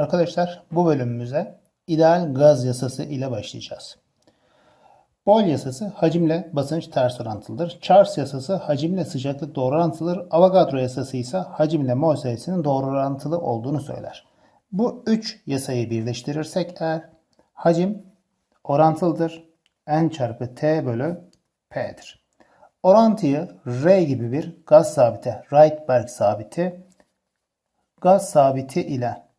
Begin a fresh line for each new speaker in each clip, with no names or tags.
Arkadaşlar bu bölümümüze ideal gaz yasası ile başlayacağız. Boyle yasası hacimle basınç ters orantılıdır. Charles yasası hacimle sıcaklık doğru orantılıdır. Avogadro yasası ise hacimle mol sayısının doğru orantılı olduğunu söyler. Bu üç yasayı birleştirirsek eğer hacim orantılıdır. N çarpı T bölü P'dir. Orantıyı R gibi bir gaz sabiti, Rydberg sabiti, gaz sabiti ile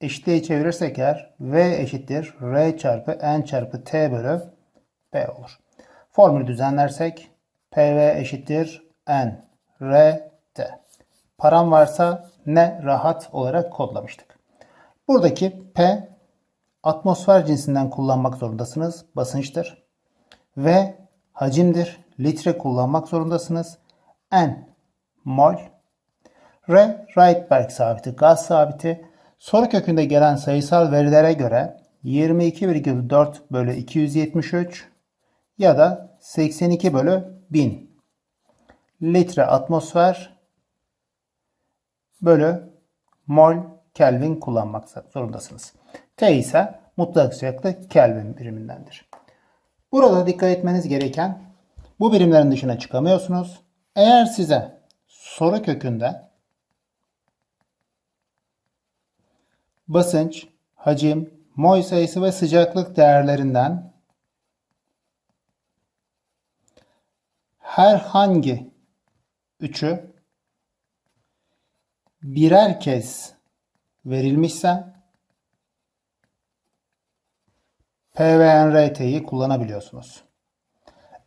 eşitliğe çevirirsek eğer V eşittir R çarpı N çarpı T bölü P olur. Formülü düzenlersek PV eşittir N R T. Param varsa ne rahat olarak kodlamıştık. Buradaki P atmosfer cinsinden kullanmak zorundasınız. Basınçtır. V hacimdir. Litre kullanmak zorundasınız. N mol. R Rydberg sabiti, gaz sabiti. Soru kökünde gelen sayısal verilere göre 22,4 bölü 273 ya da 82 bölü 1000 litre atmosfer bölü mol Kelvin kullanmak zorundasınız. T ise mutlak sıcaklık Kelvin birimindendir. Burada dikkat etmeniz gereken bu birimlerin dışına çıkamıyorsunuz. Eğer size soru kökünde basınç, hacim, mol sayısı ve sıcaklık değerlerinden herhangi üçü birer kez verilmişse PVNRT'yi kullanabiliyorsunuz.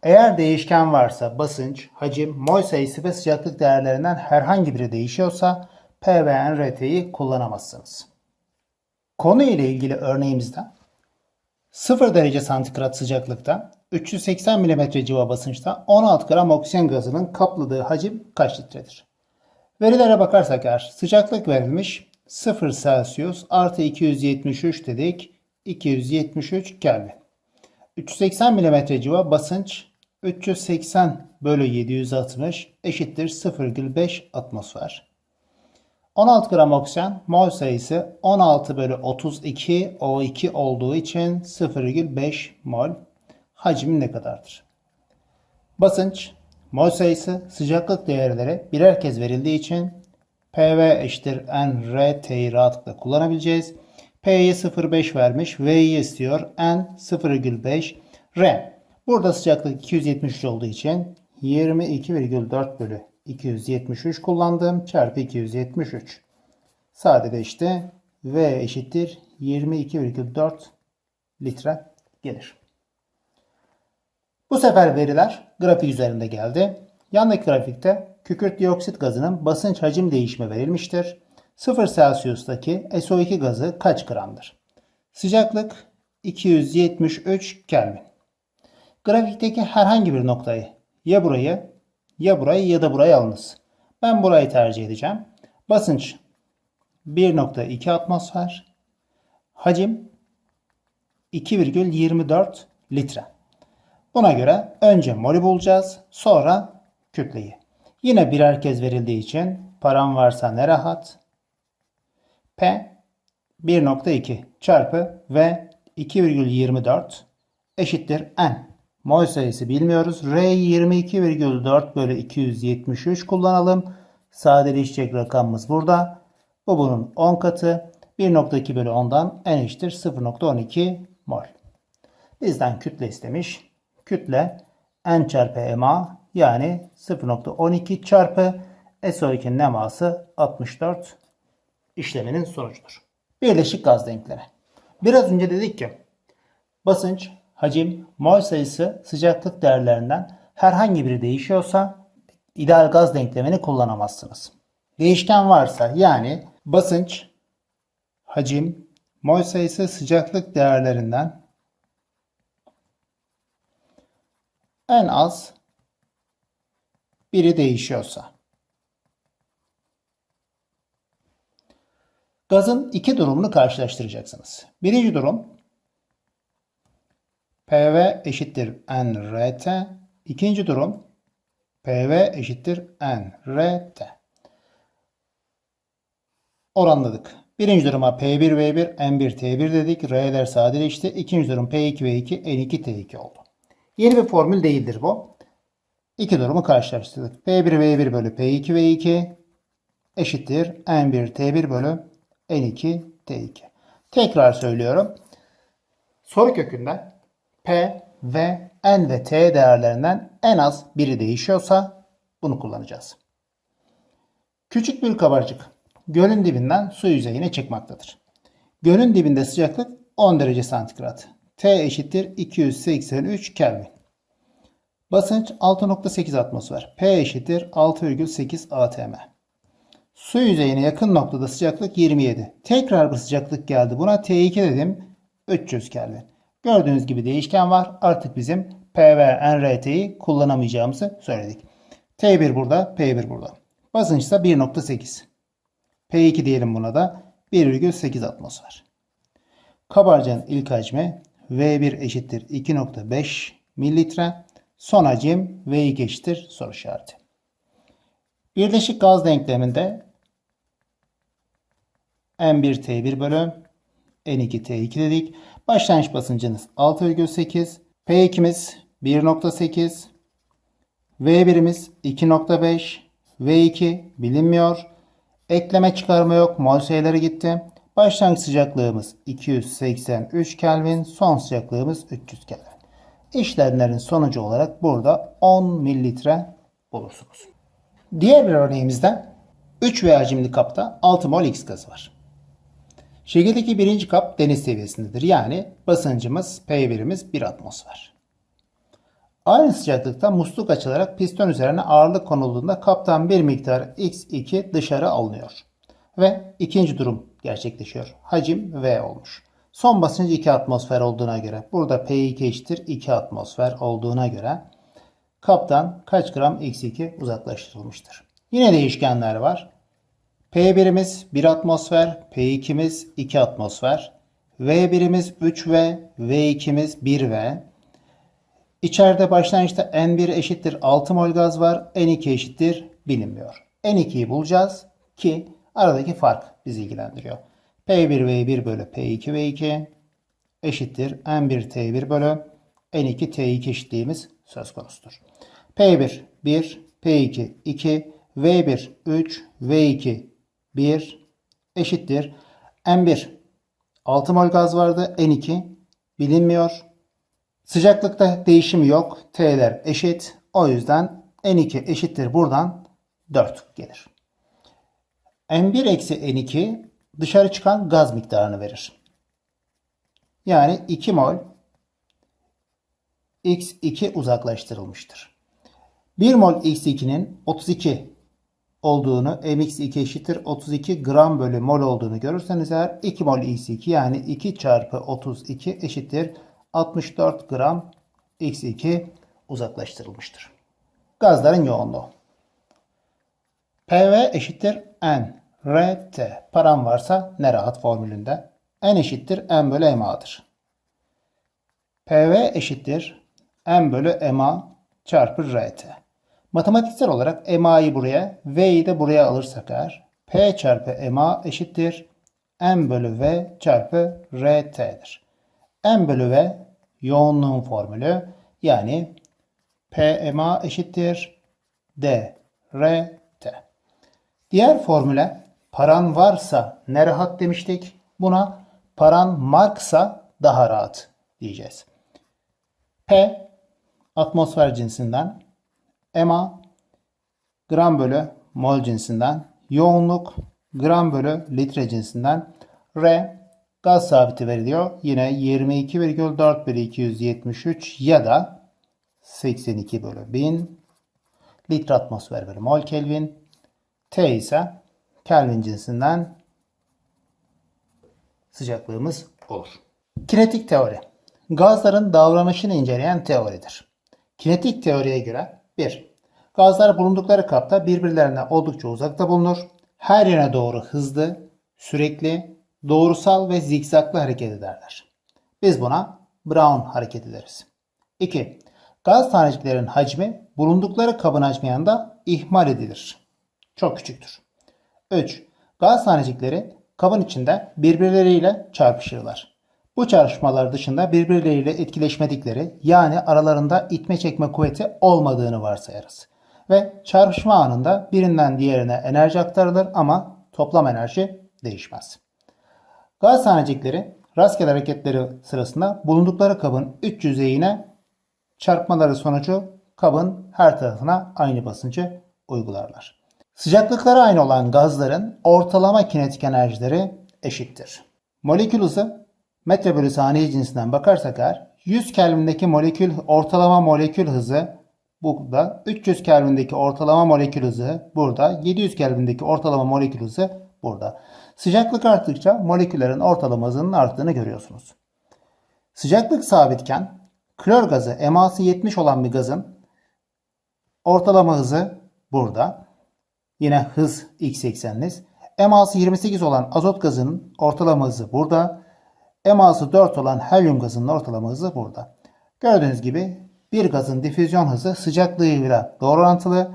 Eğer değişken varsa basınç, hacim, mol sayısı ve sıcaklık değerlerinden herhangi biri değişiyorsa PVNRT'yi kullanamazsınız. Konu ile ilgili örneğimizde 0 derece santigrat sıcaklıkta 380 mm civa basınçta 16 gram oksijen gazının kapladığı hacim kaç litredir? Verilere bakarsak eğer sıcaklık verilmiş 0 Celsius artı 273 dedik 273 Kelvin. 380 mm civa basınç 380 bölü 760 eşittir 0,5 atmosfer. 16 gram oksijen mol sayısı 16 bölü 32 O2 olduğu için 0,5 mol. Hacmi ne kadardır? Basınç, mol sayısı, sıcaklık değerleri birer kez verildiği için PV eşittir N, R, T'yi rahatlıkla kullanabileceğiz. P'yi 0,5 vermiş, V'yi istiyor. N 0,5, R. Burada sıcaklık 273 olduğu için 22,4 bölü 273 kullandım. Çarpı 273. Sadeleşti. V eşittir 22,4 litre gelir. Bu sefer veriler grafik üzerinde geldi. Yandaki grafikte kükürt dioksit gazının basınç hacim değişimi verilmiştir. 0 Celsius'taki SO2 gazı kaç gramdır? Sıcaklık 273 Kelvin. Grafikteki herhangi bir noktayı ya burayı ya burayı ya da burayı alınız. Ben burayı tercih edeceğim. Basınç 1.2 atmosfer. Hacim 2,24 litre. Buna göre önce molü bulacağız. Sonra kütleyi. Yine birer kez verildiği için param varsa ne rahat. P 1.2 çarpı V 2,24 eşittir N. Mol sayısı bilmiyoruz. R 22,4 bölü 273 kullanalım. Sadeleşecek rakamımız burada. Bu bunun 10 katı. 1.2 bölü 10'dan N eşittir 0.12 mol. Bizden kütle istemiş. Kütle N çarpı MA yani 0.12 çarpı SO2'nin eması 64 işleminin sonucudur. Birleşik gaz denkleri. Biraz önce dedik ki basınç, hacim, mol sayısı, sıcaklık değerlerinden herhangi biri değişiyorsa ideal gaz denklemini kullanamazsınız. Değişken varsa yani basınç, hacim, mol sayısı, sıcaklık değerlerinden en az biri değişiyorsa Gazın iki durumunu karşılaştıracaksınız. Birinci durum PV eşittir nRT. İkinci durum PV eşittir nRT. Oranladık. Birinci duruma P1V1, N1T1 dedik. R'ler sadeleşti. İkinci durum P2V2, N2T2 oldu. Yeni bir formül değildir bu. İki durumu karşılaştırdık. P1V1 bölü P2V2 eşittir N1T1 bölü N2T2. Tekrar söylüyorum. Soru kökünden P, V, N ve T değerlerinden en az biri değişiyorsa bunu kullanacağız. Küçük bir kabarcık gölün dibinden su yüzeyine çıkmaktadır. Gölün dibinde sıcaklık 10 derece santigrat. T eşittir 283 Kelvin. Basınç 6.8 atmosfer. P eşittir 6,8 atm. Su yüzeyine yakın noktada sıcaklık 27. Tekrar bir sıcaklık geldi. Buna T2 dedim. 300 Kelvin. Gördüğünüz gibi değişken var. Artık bizim P ve NRT'yi kullanamayacağımızı söyledik. T1 burada, P1 burada. Basınç ise 1.8. P2 diyelim buna da 1,8 atmosfer. Kabarcığın ilk hacmi V1 eşittir 2.5 mililitre. Son hacim V2 eşittir soru işareti. Birleşik gaz denkleminde N1T1 bölü N2T2 dedik. Başlangıç basıncınız 6,8. P2'miz 1.8. V1'imiz 2.5. V2 bilinmiyor. Ekleme çıkarma yok. Mol sayıları gitti. Başlangıç sıcaklığımız 283 Kelvin. Son sıcaklığımız 300 Kelvin. İşlemlerin sonucu olarak burada 10 mililitre bulursunuz. Diğer bir örneğimizde 3 V hacimli kapta 6 mol X gazı var. Şekildeki birinci kap deniz seviyesindedir. Yani basıncımız P1'imiz 1 atmosfer. Aynı sıcaklıkta musluk açılarak piston üzerine ağırlık konulduğunda kaptan bir miktar X2 dışarı alınıyor. Ve ikinci durum gerçekleşiyor. Hacim V olmuş. Son basınç 2 atmosfer olduğuna göre burada P2 eşittir 2 atmosfer olduğuna göre kaptan kaç gram X2 uzaklaştırılmıştır. Yine değişkenler var. P1'imiz 1 atmosfer, P2'miz 2 atmosfer, V1'imiz 3V, V2'miz 1V. İçeride başlangıçta N1 eşittir 6 mol gaz var, N2 eşittir bilinmiyor. N2'yi bulacağız ki aradaki fark bizi ilgilendiriyor. P1V1 bölü P2V2 eşittir N1T1 bölü N2T2 eşitliğimiz söz konusudur. P1 1, P2 2, V1 3, V2 1 eşittir. N1 6 mol gaz vardı. N2 bilinmiyor. Sıcaklıkta değişim yok. T'ler eşit. O yüzden N2 eşittir buradan 4 gelir. N1 eksi N2 dışarı çıkan gaz miktarını verir. Yani 2 mol X2 uzaklaştırılmıştır. 1 mol X2'nin 32 olduğunu mx2 eşittir 32 gram bölü mol olduğunu görürseniz eğer 2 mol x2 yani 2 çarpı 32 eşittir 64 gram x2 uzaklaştırılmıştır. Gazların yoğunluğu. PV eşittir N RT. Param varsa ne rahat formülünde. N eşittir M bölü MA'dır. PV eşittir M bölü MA çarpı RT. Matematiksel olarak MA'yı buraya, V'yi de buraya alırsak eğer P çarpı MA eşittir M bölü V çarpı RT'dir. M bölü V yoğunluğun formülü yani PMA eşittir D RT. Diğer formüle paran varsa ne rahat demiştik. Buna paran marksa daha rahat diyeceğiz. P atmosfer cinsinden EMA gram bölü mol cinsinden, yoğunluk gram bölü litre cinsinden, R gaz sabiti veriliyor. Yine 22,4 bölü 273 ya da 82 bölü 1000 litre atmosfer bölü mol Kelvin. T ise Kelvin cinsinden sıcaklığımız olur. Kinetik teori. Gazların davranışını inceleyen teoridir. Kinetik teoriye göre 1. Gazlar bulundukları kapta birbirlerine oldukça uzakta bulunur. Her yöne doğru hızlı, sürekli, doğrusal ve zikzaklı hareket ederler. Biz buna Brown hareketi deriz. 2. Gaz taneciklerin hacmi bulundukları kabın hacmi yanında ihmal edilir. Çok küçüktür. 3. Gaz tanecikleri kabın içinde birbirleriyle çarpışırlar. Bu çarpışmalar dışında birbirleriyle etkileşmedikleri yani aralarında itme çekme kuvveti olmadığını varsayarız. Ve çarpışma anında birinden diğerine enerji aktarılır ama toplam enerji değişmez. Gaz tanecikleri rastgele hareketleri sırasında bulundukları kabın üç yüzeyine çarpmaları sonucu kabın her tarafına aynı basıncı uygularlar. Sıcaklıkları aynı olan gazların ortalama kinetik enerjileri eşittir. Molekül hızı metre bölü saniye cinsinden bakarsak eğer 100 Kelvin'deki molekül ortalama molekül hızı burada 300 Kelvin'deki ortalama molekül hızı burada 700 Kelvin'deki ortalama molekül hızı burada. Sıcaklık arttıkça moleküllerin ortalama hızının arttığını görüyorsunuz. Sıcaklık sabitken klor gazı eması 70 olan bir gazın ortalama hızı burada. Yine hız x ekseniniz. eması 28 olan azot gazının ortalama hızı burada. Eması 4 olan helyum gazının ortalama hızı burada. Gördüğünüz gibi bir gazın difüzyon hızı sıcaklığıyla doğru orantılı,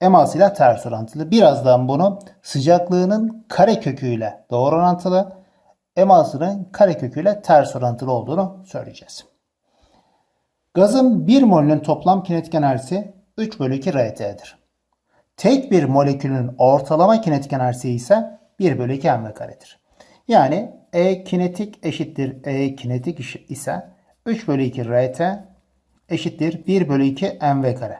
emasıyla ters orantılı. Birazdan bunu sıcaklığının kareköküyle doğru orantılı, emasının kareköküyle ters orantılı olduğunu söyleyeceğiz. Gazın 1 molünün toplam kinetik enerjisi 3 bölü 2 RT'dir. Tek bir molekülün ortalama kinetik enerjisi ise 1 bölü 2 mv karedir. Yani E kinetik eşittir E kinetik ise 3 bölü 2 RT eşittir 1 bölü 2 mv kare.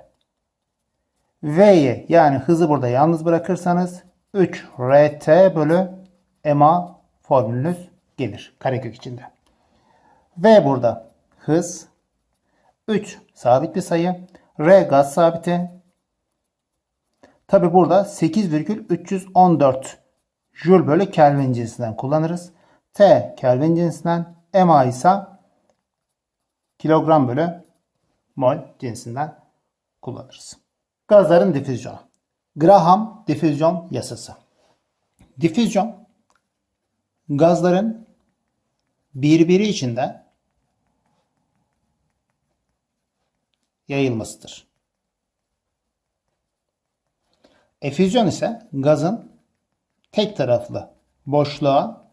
V'yi yani hızı burada yalnız bırakırsanız 3 RT bölü MA formülünüz gelir karekök içinde. V burada hız 3 sabit bir sayı. R gaz sabiti. Tabi burada 8,314 Joule bölü Kelvin cinsinden kullanırız. T Kelvin cinsinden. MA ise kilogram bölü mol cinsinden kullanırız. Gazların difüzyonu. Graham difüzyon yasası. Difüzyon gazların birbiri içinde yayılmasıdır. Efüzyon ise gazın tek taraflı boşluğa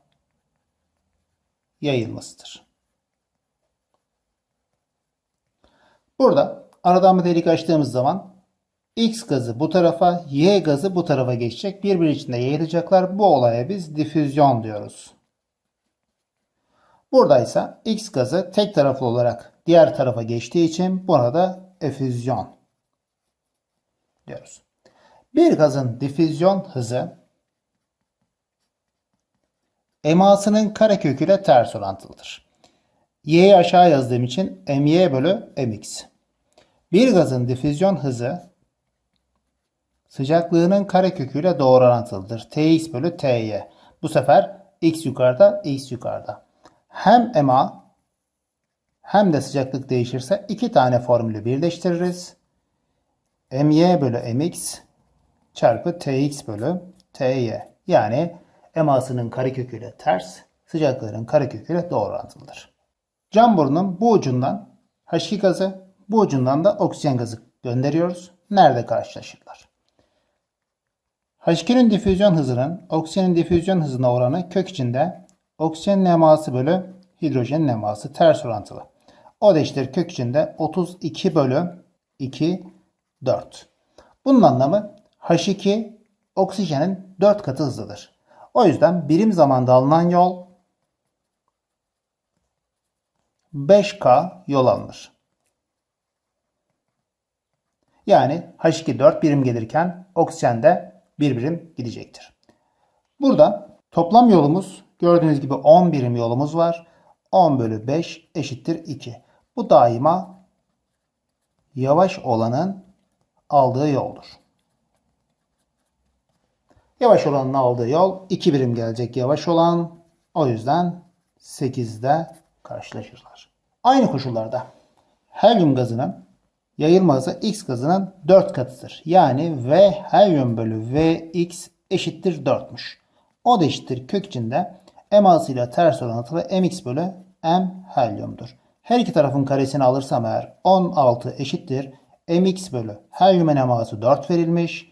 yayılmasıdır. Burada aradan bir delik açtığımız zaman X gazı bu tarafa, Y gazı bu tarafa geçecek. Birbiri içinde yayılacaklar. Bu olaya biz difüzyon diyoruz. Burada ise X gazı tek taraflı olarak diğer tarafa geçtiği için buna da efüzyon diyoruz. Bir gazın difüzyon hızı emasının kareköküyle ters orantılıdır. Y'yi aşağı yazdığım için my bölü mx. Bir gazın difüzyon hızı sıcaklığının kareköküyle doğru orantılıdır. Tx bölü ty. Bu sefer x yukarıda, x yukarıda. Hem ema hem de sıcaklık değişirse iki tane formülü birleştiririz. my bölü mx çarpı tx bölü ty. Yani emasının kareköküyle ters, sıcaklığının kareköküyle doğru orantılıdır. Cam borunun bu ucundan H2 gazı, bu ucundan da oksijen gazı gönderiyoruz. Nerede karşılaşırlar? H2'nin difüzyon hızının oksijenin difüzyon hızına oranı kök içinde oksijenin eması bölü hidrojenin eması ters orantılı. O da eşittir kök içinde 32 bölü 2 4. Bunun anlamı H2 oksijenin 4 katı hızlıdır. O yüzden birim zamanda alınan yol 5K yol alınır. Yani H2 4 birim gelirken oksijen de 1 birim gidecektir. Burada toplam yolumuz gördüğünüz gibi 10 birim yolumuz var. 10 bölü 5 eşittir 2. Bu daima yavaş olanın aldığı yoldur. Yavaş olanın aldığı yol 2 birim gelecek yavaş olan. O yüzden 8'de karşılaşırlar. Aynı koşullarda helyum gazının yayılma hızı X gazının 4 katıdır. Yani V helyum bölü Vx eşittir 4'müş. O da eşittir kök içinde emasıyla ters orantılı mx bölü m helyumdur. Her iki tarafın karesini alırsam eğer 16 eşittir mx bölü helyumun eması 4 verilmiş.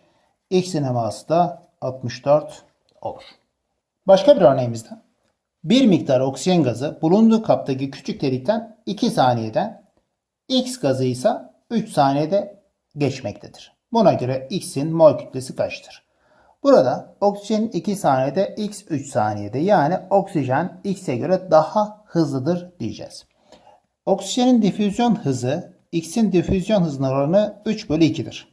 X'in eması da 64 olur. Başka bir örneğimizde bir miktar oksijen gazı bulunduğu kaptaki küçük delikten 2 saniyede X gazı ise 3 saniyede geçmektedir. Buna göre X'in mol kütlesi kaçtır? Burada oksijen 2 saniyede X 3 saniyede yani oksijen X'e göre daha hızlıdır diyeceğiz. Oksijenin difüzyon hızı X'in difüzyon hızına oranı 3 bölü 2'dir.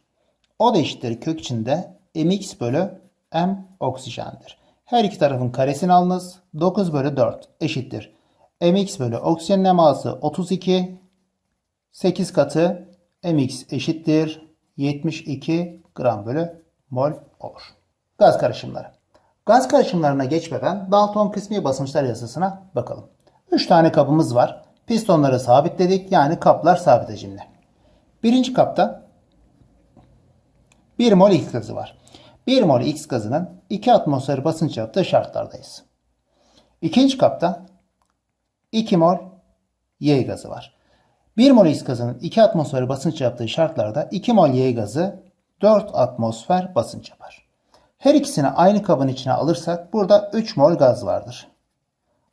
O da eşittir kök içinde mx bölü m oksijendir. Her iki tarafın karesini alınız. 9 bölü 4 eşittir. mx bölü oksijenin eması 32. 8 katı mx eşittir. 72 gram bölü mol olur. Gaz karışımları. Gaz karışımlarına geçmeden Dalton kısmi basınçlar yasasına bakalım. 3 tane kabımız var. Pistonları sabitledik. Yani kaplar sabit hacimli. Birinci kapta 1 mol X gazı var. 1 mol X gazının 2 atmosfer basınç yaptığı şartlardayız. İkinci kapta 2 mol Y gazı var. 1 mol X gazının 2 atmosfer basınç yaptığı şartlarda 2 mol Y gazı 4 atmosfer basınç yapar. Her ikisini aynı kabın içine alırsak burada 3 mol gaz vardır.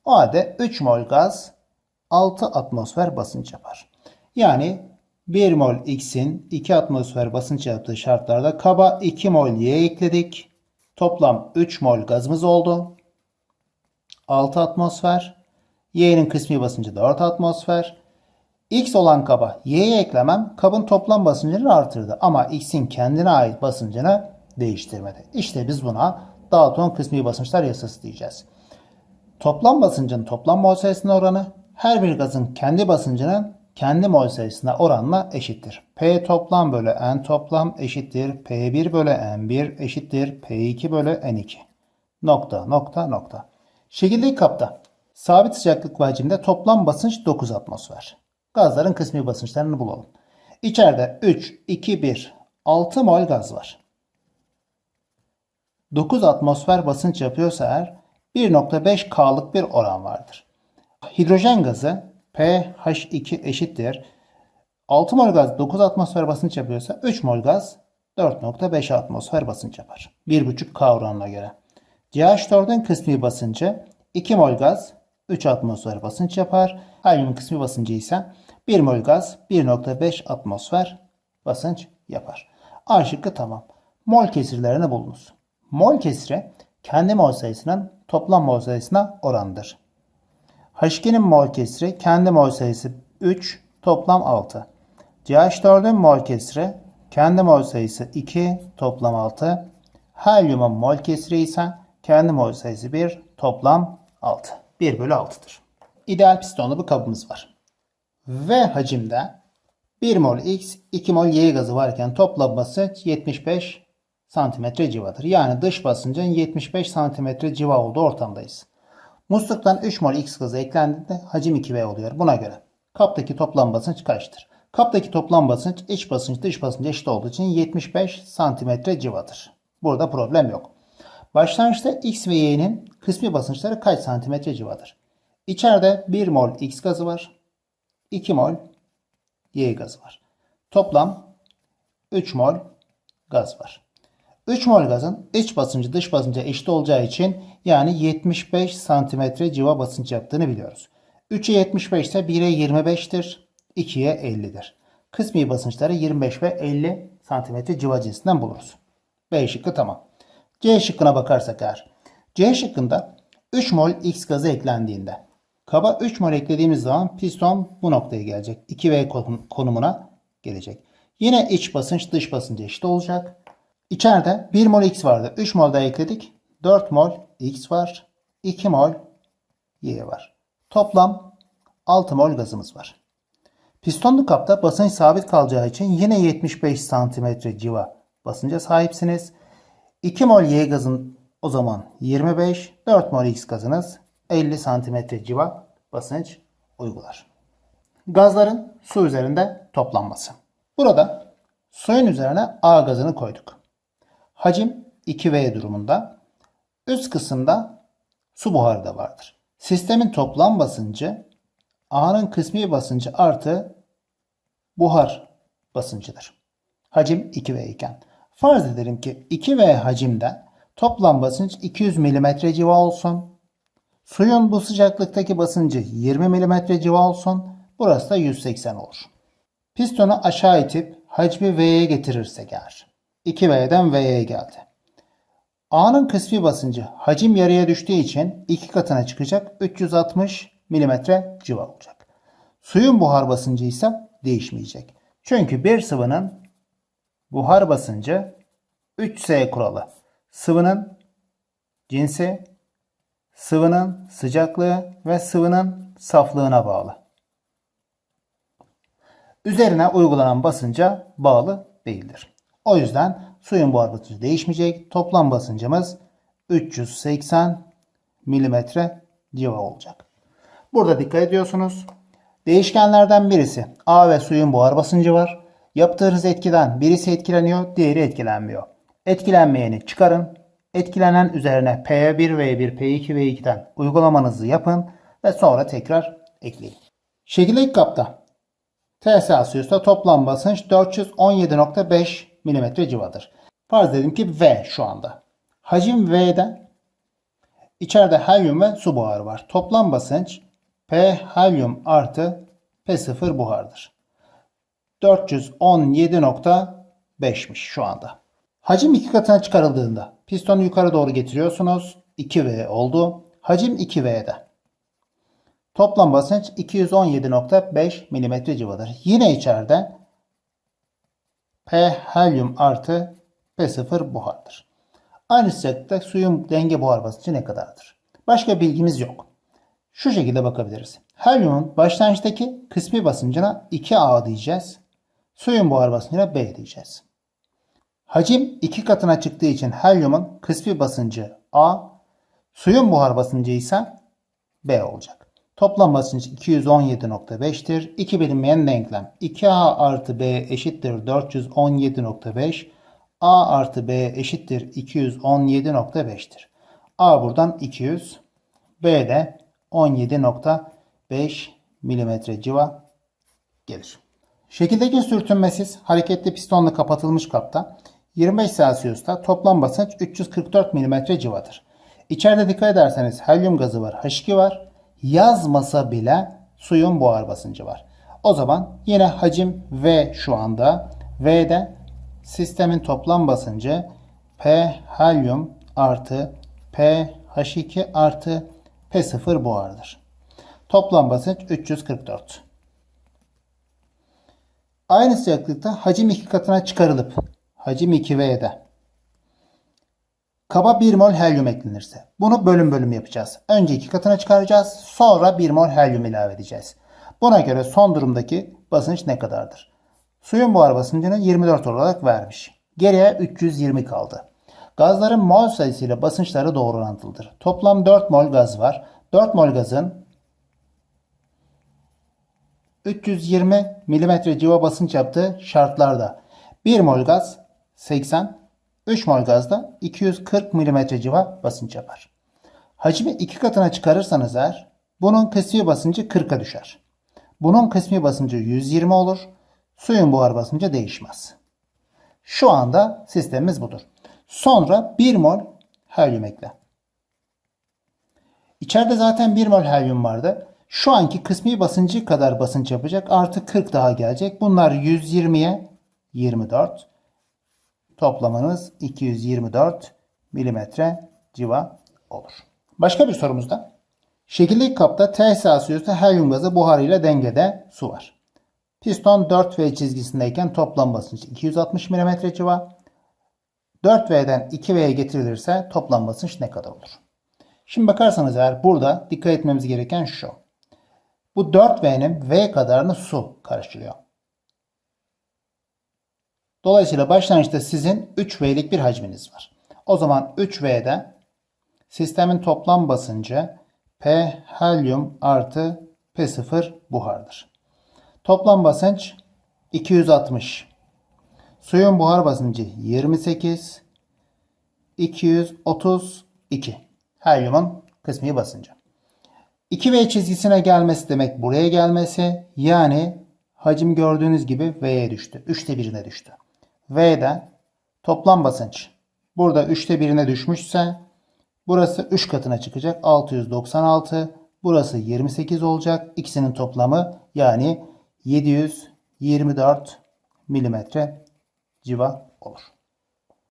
O halde 3 mol gaz 6 atmosfer basınç yapar. Yani 1 mol X'in 2 atmosfer basınç yaptığı şartlarda kaba 2 mol Y ekledik. Toplam 3 mol gazımız oldu. 6 atmosfer. Y'nin kısmi basıncı 4 atmosfer. X olan kaba Y'ye eklemem kabın toplam basıncını artırdı. Ama X'in kendine ait basıncını değiştirmedi. İşte biz buna Dalton kısmi basınçlar yasası diyeceğiz. Toplam basıncın toplam mol sayısına oranı her bir gazın kendi basıncının kendi mol sayısına oranla eşittir. P toplam bölü N toplam eşittir. P1 bölü N1 eşittir. P2 bölü N2. Nokta nokta nokta. Şekildeki kapta sabit sıcaklık ve hacimde toplam basınç 9 atmosfer. Gazların kısmi basınçlarını bulalım. İçeride 3, 2, 1, 6 mol gaz var. 9 atmosfer basınç yapıyorsa eğer 1.5 K'lık bir oran vardır. Hidrojen gazı pH2 eşittir. 6 mol gaz 9 atmosfer basınç yapıyorsa 3 mol gaz 4.5 atmosfer basınç yapar. 1.5 K oranına göre. CH4'ün kısmi basıncı 2 mol gaz 3 atmosfer basınç yapar. Helyumun kısmi basıncı ise 1 mol gaz 1.5 atmosfer basınç yapar. A şıkkı tamam. Mol kesirlerini bulunuz. Mol kesiri kendi mol sayısının toplam mol sayısına orandır. H2'nin mol kesiri kendi mol sayısı 3, toplam 6. CH4'ün mol kesiri kendi mol sayısı 2, toplam 6. Helyumun mol kesiri ise kendi mol sayısı 1, toplam 6. 1 bölü 6'dır. İdeal pistonlu bir kabımız var. V hacimde 1 mol X, 2 mol Y gazı varken toplam basınç 75 santimetre civadır. Yani dış basıncın 75 santimetre civa olduğu ortamdayız. Musluktan 3 mol X gazı eklendiğinde hacim 2V oluyor. Buna göre kaptaki toplam basınç kaçtır? Kaptaki toplam basınç iç basınç dış basınç eşit olduğu için 75 santimetre civadır. Burada problem yok. Başlangıçta X ve Y'nin kısmi basınçları kaç santimetre civadır? İçeride 1 mol X gazı var. 2 mol Y gazı var. Toplam 3 mol gaz var. 3 mol gazın iç basıncı dış basınca eşit olacağı için yani 75 santimetre civa basınç yaptığını biliyoruz. 3'e 75 ise 1'e 25'tir. 2'ye 50'dir. Kısmi basınçları 25 ve 50 santimetre civa cinsinden buluruz. B şıkkı tamam. C şıkkına bakarsak eğer. C şıkkında 3 mol X gazı eklendiğinde kaba 3 mol eklediğimiz zaman piston bu noktaya gelecek. 2V konumuna gelecek. Yine iç basınç dış basınca eşit olacak. İçeride 1 mol X vardı. 3 mol daha ekledik. 4 mol X var. 2 mol Y var. Toplam 6 mol gazımız var. Pistonlu kapta basınç sabit kalacağı için yine 75 santimetre civa basınca sahipsiniz. 2 mol Y gazın o zaman 25, 4 mol X gazınız 50 santimetre civa basınç uygular. Gazların su üzerinde toplanması. Burada suyun üzerine A gazını koyduk. Hacim 2V durumunda. Üst kısımda su buharı da vardır. Sistemin toplam basıncı A'nın kısmi basıncı artı buhar basıncıdır. Hacim 2V iken. Farz edelim ki 2V hacimde Toplam basınç 200 mm civa olsun. Suyun bu sıcaklıktaki basıncı 20 mm civa olsun. Burası da 180 olur. Pistonu aşağı itip hacmi V'ye getirirsek eğer. 2V'den V'ye geldi. A'nın kısmi basıncı hacim yarıya düştüğü için iki katına çıkacak 360 mm civa olacak. Suyun buhar basıncı ise değişmeyecek. Çünkü bir sıvının buhar basıncı 3S kuralı. Sıvının cinsi, sıvının sıcaklığı ve sıvının saflığına bağlı. Üzerine uygulanan basınca bağlı değildir. O yüzden suyun buhar basıncı değişmeyecek. Toplam basıncımız 380 mm civa olacak. Burada dikkat ediyorsunuz. Değişkenlerden birisi A ve suyun buhar basıncı var. Yaptığınız etkiden birisi etkileniyor, diğeri etkilenmiyor. Etkilenmeyeni çıkarın. Etkilenen üzerine P1V1, P2V2'den uygulamanızı yapın ve sonra tekrar ekleyin. Şekildeki kapta T Celsius'ta toplam basınç 417.5 mm civadır. Farz edelim ki V şu anda. Hacim V'de içeride helyum ve su buharı var. Toplam basınç P helyum artı P0 buhardır. 417.5'miş şu anda. Hacim iki katına çıkarıldığında pistonu yukarı doğru getiriyorsunuz. 2V oldu. Hacim 2V'de. Toplam basınç 217.5 mm civadır. Yine içeride P helyum artı P0 buhardır. Aynı sıcaklıkta suyun denge buhar basıncı ne kadardır? Başka bilgimiz yok. Şu şekilde bakabiliriz. Helyumun başlangıçtaki kısmi basıncına 2A diyeceğiz. Suyun buhar basıncına B diyeceğiz. Hacim iki katına çıktığı için helyumun kısmi basıncı A, suyun buhar basıncı ise B olacak. Toplam basınç 217.5'tir. İki bilinmeyen denklem. 2A artı B eşittir 417.5. A artı B eşittir 217.5'tir. A buradan 200. B de 17.5 mm civa gelir. Şekildeki sürtünmesiz hareketli pistonla kapatılmış kapta 25 Celsius'ta toplam basınç 344 mm civadır. İçeride dikkat ederseniz helyum gazı var, H2 var. Yazmasa bile suyun buhar basıncı var. O zaman yine hacim V şu anda. V'de sistemin toplam basıncı P helyum artı P H2 artı P0 buhardır. Toplam basınç 344. Aynı sıcaklıkta hacim iki katına çıkarılıp hacim 2V'de kaba 1 mol helyum eklenirse bunu bölüm bölüm yapacağız. Önce iki katına çıkaracağız. Sonra 1 mol helyum ilave edeceğiz. Buna göre son durumdaki basınç ne kadardır? Suyun buhar basıncını 24 olarak vermiş. Geriye 320 kaldı. Gazların mol sayısıyla basınçları doğru orantılıdır. Toplam 4 mol gaz var. 4 mol gazın 320 mm civa basınç yaptığı şartlarda 1 mol gaz 80, 3 mol gazda 240 mm civa basınç yapar. Hacmi iki katına çıkarırsanız eğer bunun kısmi basıncı 40'a düşer. Bunun kısmi basıncı 120 olur. Suyun buhar basıncı değişmez. Şu anda sistemimiz budur. Sonra 1 mol helyum ekle. İçeride zaten 1 mol helyum vardı. Şu anki kısmi basıncı kadar basınç yapacak. Artı 40 daha gelecek. Bunlar 120'ye 24. Toplamanız 224 milimetre civa olur. Başka bir sorumuzda. Şekildeki kapta T Celsius'ta helyum gazı buharıyla dengede su var. Piston 4V çizgisindeyken toplam basınç 260 mm civa. 4V'den 2V'ye getirilirse toplam basınç ne kadar olur? Şimdi bakarsanız eğer burada dikkat etmemiz gereken şu. Bu 4V'nin V kadarını su karşılıyor. Dolayısıyla başlangıçta sizin 3V'lik bir hacminiz var. O zaman 3V'de sistemin toplam basıncı P helyum artı P0 buhardır. Toplam basınç 260. Suyun buhar basıncı 28. 232. Helyumun kısmi basıncı. 2V çizgisine gelmesi demek buraya gelmesi. Yani hacim gördüğünüz gibi V'ye düştü. 3'te 1'ine düştü. V'den toplam basınç burada 3'te 1'ine düşmüşse burası 3 katına çıkacak. 696. Burası 28 olacak. İkisinin toplamı yani 724 milimetre civa olur.